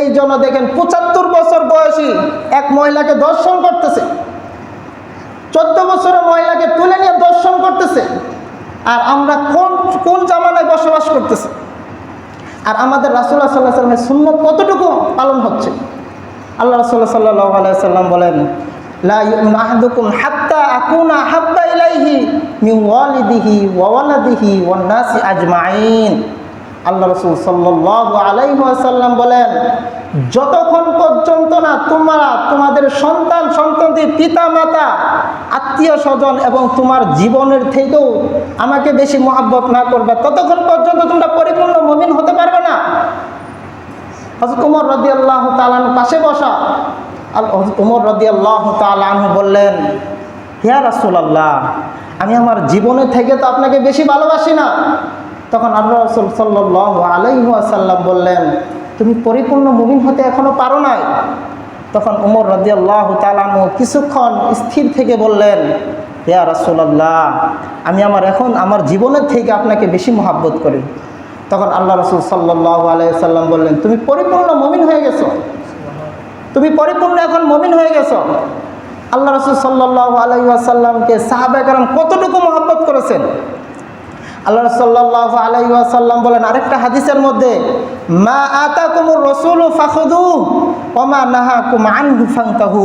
এই জন্য দেখেন পঁচাত্তর বছর বয়সী এক মহিলাকে দর্শন করতেছে। চোদ্দ বছরের মহিলাকে তুলে নিয়ে দর্শন করতেছে। আর আমরা কোন কোন জামানায় বসবাস করতেছি? আর আমাদের রাসুল্লাহ সাল্লাহ সাল্লামের সুন্নত কতটুকু পালন হচ্ছে? আল্লাহ রাসুল্লাহ সাল্লাহ আলাইসাল্লাম বলেন, লা ইউমিনু আহাদুকুম হাত্তা আকুনা হাব্বা ইলাইহি আজমাইন। আল্লাহ রসুল সাল্লাল্লাহু আলাইহি ওয়াসাল্লাম বলেন, যতক্ষণ পর্যন্ত না তোমরা তোমাদের সন্তান সন্ততি পিতা মাতা আত্মীয় স্বজন এবং তোমার জীবনের থেকেও আমাকে বেশি মহাব্বত না করবে, ততক্ষণ পর্যন্ত তোমরা পরিপূর্ণ মমিন হতে পারবে না। হজরত উমর রদি আল্লাহ তালান পাশে বসা। উমর রদি আল্লাহ তালান বললেন হিয়া রাসুল আল্লাহ আমি আমার জীবনে থেকে তো আপনাকে বেশি ভালোবাসি না। তখন আল্লাহ রসুল সাল্লাহ আলাইসাল্লাম বললেন, তুমি পরিপূর্ণ মুমিন হতে এখনও পারো নাই? তখন উমর রদি আল্লাহ তালানু কিছুক্ষণ স্থির থেকে বললেন হিয়া রাসুলাল্লাহ, আমি আমার এখন, আমার জীবনের থেকে আপনাকে বেশি মহাব্বত করি। তখন আল্লাহ রসুল সাল্লাহ আলাইসাল্লাম বললেন, তুমি পরিপূর্ণ মমিন হয়ে গেছো। তুমি পরিপূর্ণ এখন মমিন হয়ে গেছো। আল্লাহ রসুল সাল্লাহ আলাইসাল্লামকে সাহাবাহাম কতটুকু মহাব্বত করেছেন? আল্লাহ সাল্লাহ আলাইসাল্লাম বলেন, আরেকটা হাদিসের মধ্যে, মা আতা কুমুর রসুল ফাখুদু ওমা নাহা কুমান ফাংতাহু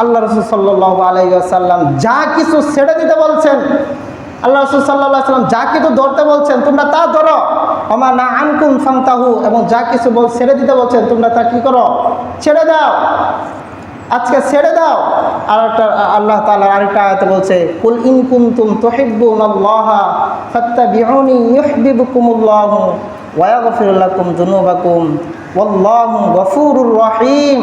আল্লাহ রসুল সাল্লাহ আলাইসাল্লাম যা কিছু ছেড়ে দিতে বলছেন, আল্লাহ রসুল সাল্লাহ যা কিছু ধরতে বলছেন, তোমরা তা ধরো। আমা না আনকুম ফাংতাহু এবং যা কিছু বল, ছেড়ে দিতে বলছেন, তোমরা তা কি করো? ছেড়ে দাও। আজকে ছেড়ে দাও। আর একটা আল্লাহ তালা আরেকটা আয়াতে বলছে, কুল ইন কুনতুম তুহিব্বুন আল্লাহ ফাত্তাবিউনি ইউহিব্বুকুমুল্লাহু ওয়া ইয়াগফির লাকুম যুনুবাকুম। ওয়াল্লাহু গফুরুর রহিম।